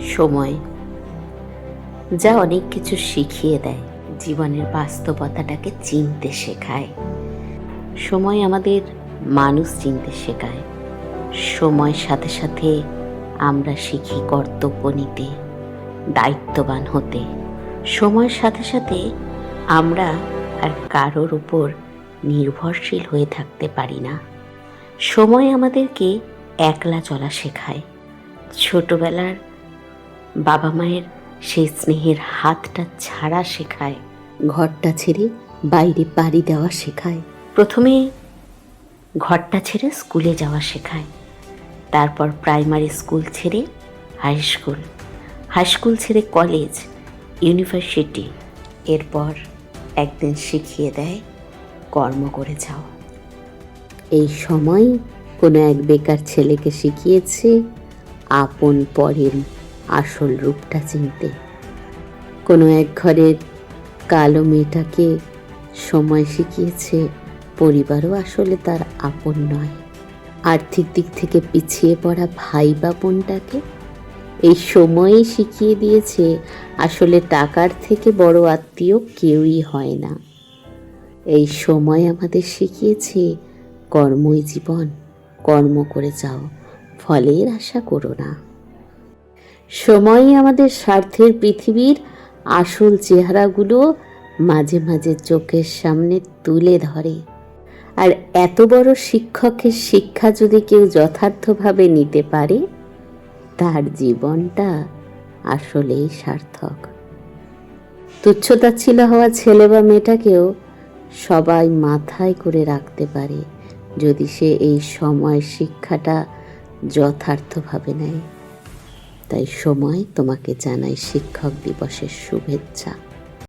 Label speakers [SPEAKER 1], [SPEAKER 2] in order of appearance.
[SPEAKER 1] সময়, যা অনেক কিছু শিখিয়ে দেয়, জীবনের বাস্তবতাটাকে চিনতে শেখায়। সময় আমাদের মানুষ চিনতে শেখায়। সময়ের সাথে সাথে আমরা শিখি কর্তব্য নিতে, দায়িত্ববান হতে। সময়ের সাথে সাথে আমরা আর কারোর উপর নির্ভরশীল হয়ে থাকতে পারি না। সময় আমাদেরকে একলা চলা শেখায়। ছোটবেলার বাবা মায়ের সেই স্নেহের হাতটা ছাড়া শেখায়। ঘরটা ছেড়ে বাইরে পাড়ি দেওয়া শেখায়। প্রথমে ঘরটা ছেড়ে স্কুলে যাওয়া শেখায়। তারপর প্রাইমারি স্কুল ছেড়ে হাই স্কুল। হাই স্কুল ছেড়ে কলেজ ইউনিভার্সিটি। এরপর একদিন শিখিয়ে দেয় কর্ম করে যাও। এই সময় কোনো এক বেকার ছেলেকে শিখিয়েছে আপন পরের আসল রূপটা চিনতে। কোনো এক ঘরের কালো মেয়েটাকে সময় শিখিয়েছে, পরিবারও আসলে তার আপন নয়। আর্থিক দিক থেকে পিছিয়ে পড়া ভাই বা বোনটাকে এই সময়েই শিখিয়ে দিয়েছে, আসলে টাকার থেকে বড় আত্মীয় কেউই হয় না। এই সময় আমাদের শিখিয়েছে, কর্মই জীবন, কর্ম করে যাও, ফলের আশা করো না। সময়ই আমাদের স্বার্থের পৃথিবীর আসল চেহারাগুলো মাঝে মাঝে চোখের সামনে তুলে ধরে। আর এত বড় শিক্ষকের শিক্ষা যদি কেউ যথার্থভাবে নিতে পারে, তার জীবনটা আসলেই সার্থক। তুচ্ছতাচ্ছিল হওয়া ছেলে বা মেয়েটাকেও সবাই মাথায় করে রাখতে পারে, যদি সে এই সময় শিক্ষাটা যথার্থভাবে নেয়। তাই সময় তোমাকে জানাই শিক্ষক দিবসের শুভেচ্ছা।